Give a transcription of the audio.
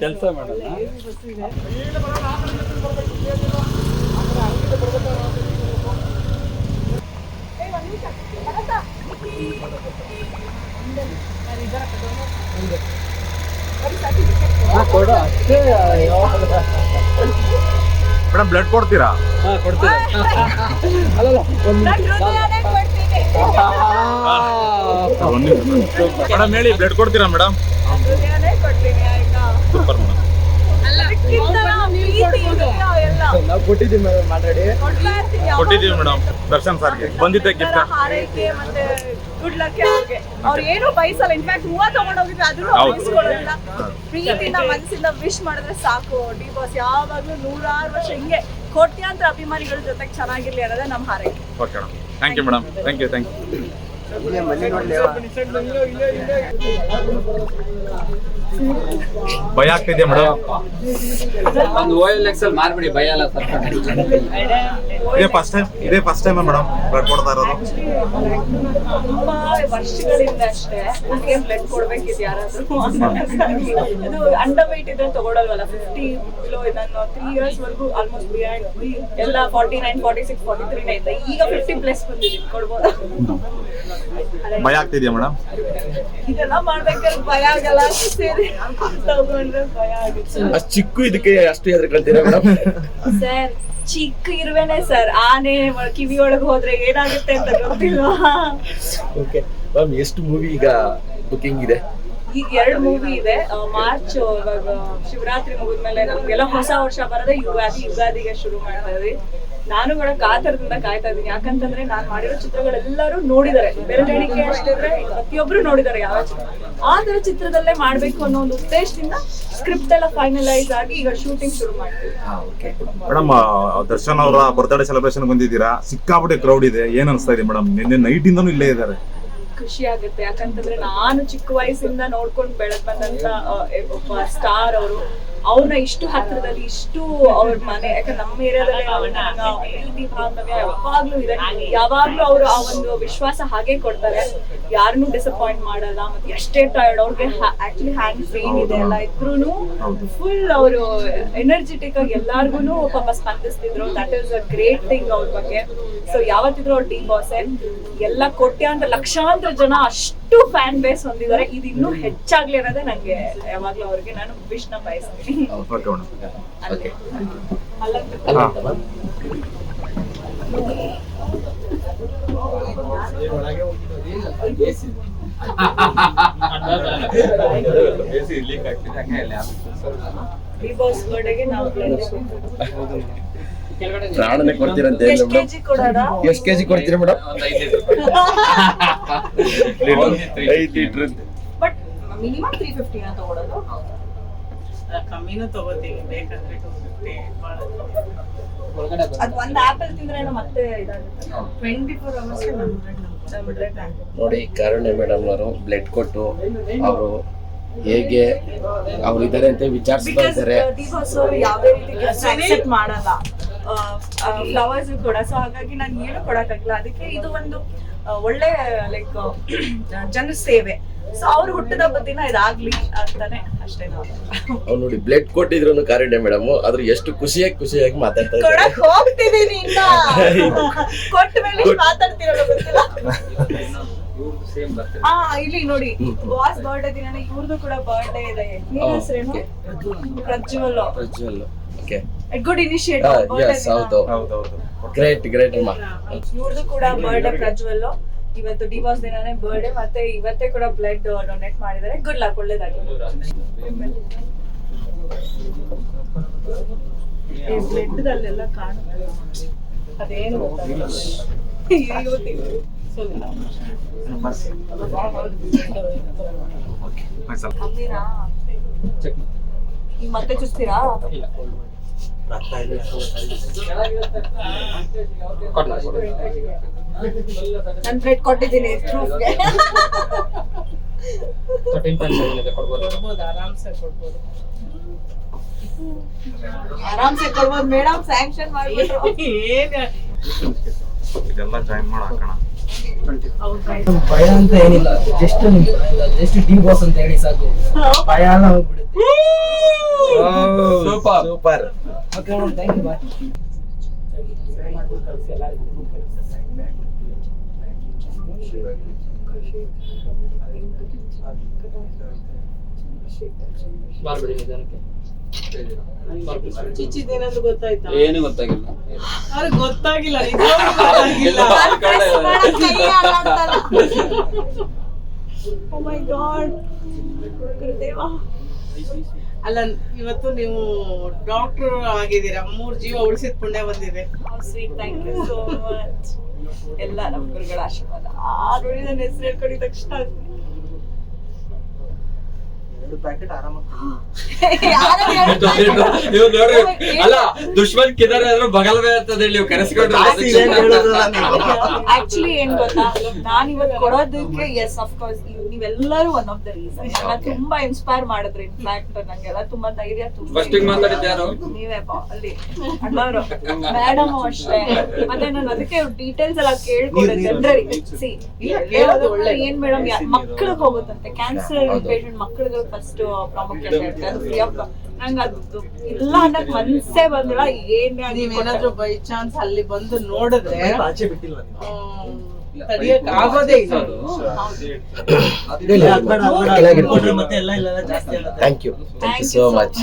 ಕೆಲಸ ಮಾಡೋಣ ಕೊಡು. ಅಷ್ಟೇ ಮೇಡಮ್ ಬ್ಲಡ್ ಕೊಡ್ತೀರಾ? ಹಾ ಕೊಡ್ತೀರಾ? ಅಲ್ಲಲ್ಲ ಒಂದು ಮೇಡಮ್ ಹೇಳಿ ಬ್ಲಡ್ ಕೊಡ್ತೀರಾ ಮೇಡಮ್? Super madam. ನಾವು ಕೊಟ್ಟಿದ್ದೀವಿ ಮೇಡಮ್ ಮಾತಾಡಿ ಕೊಟ್ಟಿದ್ದೀವಿ ಮೇಡಮ್. ದರ್ಶನ್ ಸರ್ಗೆ ಬಂದಿದ್ದೆ ಗಿಫ್ಟ್ ಹಾರೈಕೆ ಮತ್ತೆ ಗುಡ್ ಲಕ್ ಅವ್ರಿಗೆ ಅವ್ರು ಏನು ಬಯಸಲ್ಲ. ಇನ್ಫ್ಯಾಕ್ಟ್ ಹೂವ ತಗೊಂಡೋಗಿದ್ರೆ ಅದನ್ನು ಹೌದು. ಬಯಸ್ಕೊಳ್ಳೋದಿಲ್ಲ. ಪ್ರೀತಿಯಿಂದ ಮನಸ್ಸಿಂದ ವಿಶ್ ಮಾಡಿದ್ರೆ ಸಾಕು ಡಿ ಬಾಸ್ ಯಾವಾಗ್ಲೂ ನೂರಾರು ವರ್ಷ ಹಿಂಗೆ ಕೋಟ್ಯಾಂತರ ಅಭಿಮಾನಿಗಳ ಜೊತೆಗೆ ಚೆನ್ನಾಗಿರ್ಲಿ ಅನ್ನೋದೇ ನಮ್ಮ ಹಾರೈಕೆ. Okay madam thank you madam thank you thank you ಇಲ್ಲೇ ಇಲ್ಲ ಇಲ್ಲ. ಭಯ ಆಗ್ತಿದೆ ಮೇಡಮ್. ಒಂದು ಓಎಲ್ ಎಲ್ ಎಕ್ಸ್ ಅಲ್ಲಿ ಮಾರ್ಬಿಡಿ ಭಯ ಎಲ್ಲ ಇದೇ ಫಸ್ಟ್ ಟೈಮ್ ಇದೇ ಫಸ್ಟ್ ಟೈಮ್ ಮೇಡಮ್ ಬ್ಲಡ್ ಕೊಡ್ತಾ ಇರೋದು. ತುಂಬಾ ವರ್ಷಗಳಿಂದ ಅಷ್ಟೇ ನನಗೆ ಬ್ಲಡ್ ಕೊಡ್ಬೇಕಿದ್ ಯಾರಾದ್ರೂ ಅದು ಅಂಡರ್ ವೈಟ್ ಇದ್ರೆ ತಗೊಳಲ್ವಲ್ಲ ಫಿಫ್ಟಿ ಕಿಲೋ ನಾನು ತ್ರೀ ಇಯರ್ಸ್ ವರೆಗೂ ಆಲ್ಮೋಸ್ಟ್ ಬಿಯಾಂಡ್ ಎಲ್ಲ forty nine forty six forty ತ್ರೀನೇ ಇದ್ದೆ ಈಗ ಫಿಫ್ಟಿ ಪ್ಲಸ್ ಬಂದಿದ್ದೀನಿ ಕೊಡ್ಬೋದಾ ಭಯ ಆಗ್ತಿದ್ಯಾ ಮೇಡಮ್? ಇದೆಲ್ಲ ಮಾಡ್ಬೇಕಾದ್ರೆ ಭಯ ಆಗಲ್ಲ ಅಷ್ಟು ಸೇರಿ ತಗೊಂಡ್ರೆ ಭಯ ಆಗುತ್ತೆ. ಅಷ್ಟು ಚಿಕ್ಕ ಇದಕ್ಕೆ ಅಷ್ಟು ಹೆದರ್ಕೊಂತೀರಾ ಮೇಡಮ್ ಸರ್ ಚಿಕ್ಕ ಇರುವೆನೆ ಸರ್. ಆನೆ ಕಿವಿ ಒಳಗೆ ಹೋದ್ರೆ ಏನಾಗುತ್ತೆ ಅಂತ ಗೊತ್ತಿಲ್ವಾ? ಓಕೆ ಮ್ಯಾಮ್ ಎಷ್ಟು ಮೂವಿ ಈಗ ಬುಕಿಂಗ್ ಇದೆ? ಈಗ ಎರಡು ಮೂವಿ ಇದೆ. ಮಾರ್ಚ್, ಇವಾಗ ಶಿವರಾತ್ರಿ ಮುಗಿದ್ಮೇಲೆ ನಮ್ಗೆಲ್ಲ ಹೊಸ ವರ್ಷ ಬರದೆ ಯುಗಾದಿ. ಯುಗಾದಿಗೆ ಶುರು ಮಾಡ್ತಾ ಇದ್ವಿ. ನಾನು ಕೂಡ ಕಾತರದಿಂದ ಕಾಯ್ತಾ ಇದ್ದೀನಿ. ಯಾಕಂತಂದ್ರೆ ನಾನು ಮಾಡಿರೋ ಚಿತ್ರಗಳೆಲ್ಲರೂ ನೋಡಿದ್ದಾರೆ. ಬೆರಳೆಣಿಕೆ ಅಷ್ಟಿದ್ರೆ ಪ್ರತಿಯೊಬ್ರು ನೋಡಿದ್ದಾರೆ ಯಾವ ಚಿತ್ರ. ಆ ತರ ಚಿತ್ರದಲ್ಲೇ ಮಾಡ್ಬೇಕು ಅನ್ನೋ ಒಂದು ಉದ್ದೇಶದಿಂದ ಸ್ಕ್ರಿಪ್ಟ್ ಎಲ್ಲ ಫೈನಲೈಸ್ ಆಗಿ ಈಗ ಶೂಟಿಂಗ್ ಶುರು ಮಾಡ್ತೀವಿ. ಮೇಡಮ್ ದರ್ಶನ್ ಅವರ ಬರ್ತ್ಡೇ ಸೆಲೆಬ್ರೇಷನ್ ಬಂದಿದ್ದೀರಾ? ಸಿಕ್ಕಾಪಟ್ಟೆ ಕ್ರೌಡ್ ಇದೆ. ಏನ್ ಅನಿಸ್ತಾ ಇದೆ ಮೇಡಮ್ ನಿನ್ನೆ ನೈಟ್ ಇಂದನೂ ಇಲ್ಲೇ ಇದ್ದಾರೆ. ಖುಷಿ ಆಗುತ್ತೆ ಯಾಕಂತಂದ್ರೆ ನಾನು ಚಿಕ್ಕ ವಯಸ್ಸಿಂದ ನೋಡ್ಕೊಂಡು ಬೆಳೆದ್ ಬಂದಂತ ಸ್ಟಾರ್ ಅವರು ಅವ್ರನ್ನ ಇಷ್ಟು ಹತ್ತಿರದಲ್ಲಿ ಇಷ್ಟು ಅವ್ರ ಮನೆ ಯಾಕಂದ್ರೆ ನಮ್ಮ ಏರಿಯಾದಲ್ಲಿ ಬಾಂಧವ್ಯ ಯಾವಾಗ್ಲೂ ಇದೆ. ಯಾವಾಗ್ಲೂ ಅವರು ಆ ಒಂದು ವಿಶ್ವಾಸ ಹಾಗೆ ಕೊಡ್ತಾರೆ. ಯಾರನ್ನು ಡಿಸಪಾಯಿಂಟ್ ಮಾಡಲ್ಲ ಮತ್ತೆ ಎಷ್ಟೇ ಟೈರ್ಡ್ ಅವ್ರಿಗೆ ಆಕ್ಚುಲಿ ಹ್ಯಾಂಡ್ ಪೇನ್ ಇದೆ ಎಲ್ಲ ಇದ್ರೂನು ಫುಲ್ ಅವರು ಎನರ್ಜೆಟಿಕ್ ಆಗಿ ಎಲ್ಲಾರ್ಗು ಪಾಪ ಸ್ಪಂದಿಸ್ತಿದ್ರು. That is a great thing ಅವ್ರ ಬಗ್ಗೆ. ಸೊ ಯಾವತ್ತಿದ್ರು ಅವ್ರ ಡಿ ಬಾಸೆ ಎಲ್ಲ ಕೋಟ್ಯಾಂತರ ಲಕ್ಷಾಂತರ ಜನ ಅಷ್ಟು ಫ್ಯಾನ್ ಬೇಸ್ ಹೊಂದಿದ್ದಾರೆ. ಇದು ಇನ್ನೂ ಹೆಚ್ಚಾಗ್ಲಿ ಅನ್ನೋದೇ ನಂಗೆ ಯಾವಾಗ್ಲೂ ಅವ್ರಿಗೆ ನಾನು ವಿಶ್ನ ಬಯಸ್ತೀನಿ. ಪ್ರಾಣನೇ ಕೊಡ್ತೀರಂತ ಎಷ್ಟು ಕೆಜಿ ಕೊಡೋಣ ಎಷ್ಟು ಕೆಜಿ ಕೊಡ್ತೀರಾ ಮೇಡಮ್? ಬಟ್ ಮಿನಿಮಮ್ ತ್ರೀ ಫಿಫ್ಟಿನ ತಗೊಳೋದು? ಕಮ್ಮಿನೂ ತಗೋತೀವಿ. ಬೇಕಂದ್ರೆ ಟೂ ಫಿಫ್ಟಿ ಅದು ಒಂದು ಆಪಲ್ ತಿಂದ್ರೆ ಮತ್ತೆ ಇದಾಗುತ್ತೆ. ಟ್ವೆಂಟಿ ಫೋರ್ ಅವರ್ಸ್ ನೋಡಿ ಕರುಣೆ ಮೇಡಮ್ ಅವರು ಬ್ಲಡ್ ಕೊಟ್ಟು ಅವರು ಹೇಗೆ ಅವ್ರು ಇದಾರೆ ಅಂತ ವಿಚಾರಿಸ್ತಾ ಇದಾರೆ ಇದ್ದಾರೆ. ಯಾವುದೇ ರೀತಿ ಮಾಡಲ್ಲ. ಫ್ಲವರ್ಸ್ ಕೂಡ. ಸೊ ಹಾಗಾಗಿ ನಾನು ಏನು ಕೊಡಕ್ಕಾಗಲ್ಲ ಅದಕ್ಕೆ ಇದು ಒಂದು ಒಳ್ಳೆ ಲೈಕ್ ಜನ ಸೇವೆ. ಸೊ ಅವ್ರು ಹುಟ್ಟಿದ ಹಬ್ಬದ ದಿನ ಇದಾಗ್ಲಿ ಅಂತಾನೆ ಅಷ್ಟೇ ನಾವು. ನೋಡಿ ಬ್ಲಡ್ ಕೊಟ್ಟಿದ್ರು ಕಾರಣ ಮೇಡಮ್ ಆದ್ರೆ ಎಷ್ಟು ಖುಷಿಯಾಗಿ ಖುಷಿಯಾಗಿ ಮಾತಾಡ್ತಾ ಇದ್ದಾರೆ. ಕೊಡಕ್ ಹೋಗ್ತಿದೀನಿ ಇನ್ನ ಕೊಟ್ಟ ಮೇಲೆ ಮಾತಾಡ್ತಿರಲ್ಲ ಗೊತ್ತಿಲ್ಲ. ಸೇಮ್ ಬರ್ತದೆ ಆ ಇಲ್ಲಿ ನೋಡಿ ಬಾಸ್ ಬರ್ಡೇ ದಿನ ಇವ್ರದ್ದು ಕೂಡ ಬರ್ಡೇ ಇದೆ. ನಿನ್ ಹೆಸರೇನು. Prajwal Prajwal okay. Good initiative ಹೌದು. ಹೌದು ಹೌದೌದು ಗ್ರೇಟ್ ಗ್ರೇಟ್ ಅಮ್ಮ. ಇವ್ರದ್ದು ಕೂಡ ಬರ್ಡೇ ಪ್ರಜ್ವಲ್ ಇವತ್ತು ಡಿವೋರ್ಸ್ ದಿನಾನೇ ಬರ್ಡೇ ಮತ್ತೆ ಇವತ್ತೇ ಕೂಡ ಬ್ಲಡ್ ಡೊನೇಟ್ ಮಾಡಿದ್ದಾರೆ. ಗುಡ್ ಲಕ್ ಒಳ್ಳೇದಾಗಿ ಬ್ಲಡ್ದಲ್ಲೆಲ್ಲ ಕಾಣುತ್ತೆ. ಅದೇನು ಗೊತ್ತಾಗಲ್ಲ. ಈಗ ಮತ್ತೆ ಚುಸ್ತೀರಾ ನನ್ ಬ್ಲಡ್ ಕೊಟ್ಟಿದ್ದೀನಿ ಪ್ರೂಫ್ಗೆ ಆರಾಮ್ಸೆ ಕೊಡ್ಬೋದು ಮೇಡಮ್ ಸ್ಯಾಂಕ್ಷನ್ ಮಾಡ್ಬಿಟ್ರು. ಏನ್? ಇದೆಲ್ಲ ಜಾಯಿನ್ ಮಾಡಿ ಹಾಕೋಣ ಭಯ ಅಂತ ಏನಿಲ್ಲ. ಜಸ್ಟ್ ಜಸ್ಟ್ ಡಿ ಬಾಸ್ ಅಂತ ಹೇಳಿ ಸಾಕು. ಭಯ ಎಲ್ಲ ಹೋಗ್ಬಿಡುತ್ತೆ. ಸೂಪರ್ ಸೂಪರ್ ಚಿಚ್ಚಿದೇನಾದ್ರು ಗೊತ್ತಾಯ್ತಾ? ಏನು ಗೊತ್ತಾಗಿಲ್ಲ. ಅರೆ ಗೊತ್ತಾಗಿಲ್ಲ ಓ ಮೈ ಗಾಡ್ ಅಲ್ಲ, ಇವತ್ತು ನೀವು ಡಾಕ್ಟರ್ ಆಗಿದ್ದೀರಾ? ಮೂರ್ ಜೀವ ಉಳಿಸಿದ ಪುಣ್ಯ ಬಂದಿದೆ. ಎಲ್ಲ ನಮ್ಮ ಗುರುಗಳ ಆಶೀರ್ವಾದ. ಆ ನೋಡಿ ನನ್ನ ಹೆಸರು ಹೇಳ್ಕೊಂಡಿದ ತಕ್ಷಣ ಎರಡು ಪ್ಯಾಕೆಟ್ ಆರಾಮಾಗಿ. ನೀವು ನೋಡ್ರಿ ಅಲ್ಲ ದುಶ್ಮನ್ ಕಿದಾರೆ ಬಗಲ್ ಬೇ ಅಂತದೆ ನೀವು ಕರೆಸ್ಕೊಂಡ್ರೆ ಆಕ್ಚುಲಿ ಏನ್ ಗೊತ್ತಾ? ನಾನ್ ಇವತ್ತು ಕೊಡೋದಕ್ಕೆ ಎಸ್ ಅಫ್ಕೋರ್ಸ್ ನೀವೆಲ್ಲರೂ ಒನ್ ಆಫ್ ದ ರೀಸನ್ ತುಂಬಾ ಇನ್ಸ್ಪೈರ್ ಮಾಡಿದ್ರಿ ಇನ್ಫ್ಯಾಕ್ಟ್ ನಂಗೆಲ್ಲ ತುಂಬಾ ಧೈರ್ಯ ಫಸ್ಟ್ ಮಾತಾಡಿದ್ದು ಯಾರು? ನೀವೇ ಬಾ- ಅಲ್ಲಿ. ಅಣ್ಣವರು. ಮೇಡಮ್ ಅಷ್ಟೇ. ಮತ್ತೆ ನಾನು ಅದಕ್ಕೆ ಡೀಟೇಲ್ಸ್ ಎಲ್ಲ ಕೇಳ್ಕೊಂಡೆ ಜನರಿಗೆ. ಸಿ. ಏನ್ ಮೇಡಮ್ ಮಕ್ಕಳಿಗೆ ಹೋಗುತ್ತಂತೆ? ಕ್ಯಾನ್ಸರ್ ಪೇಷಂಟ್ ಮಕ್ಕಳಿಗೆ ಫಸ್ಟ್ ಪ್ರಾಮುಖ್ಯತೆ ಇರುತ್ತೆ ಅದು ಫ್ರೀ ಆಫ್ ನಂಗೆ ಅದು ಇಲ್ಲ ಅನ್ನಕ್ ಮನ್ಸೇ ಬಂದಿಲ್ಲ ಏನೇ ನೀವೇನಾದ್ರೂ ಬೈ ಚಾನ್ಸ್ ಅಲ್ಲಿ ಬಂದು ನೋಡಿದ್ರೆ ಆಚೆ ಬಿಟ್ಟಿಲ್ಲ ತಡಿಯಕ್ ಆಗೋದೇ ಇಲ್ಲ ಅದ್ಬೇಡ, ಅದ್ಬೇಡ. ಮತ್ತೆ ಎಲ್ಲ ಇಲ್ಲ ಜಾಸ್ತಿ thank you thank you so much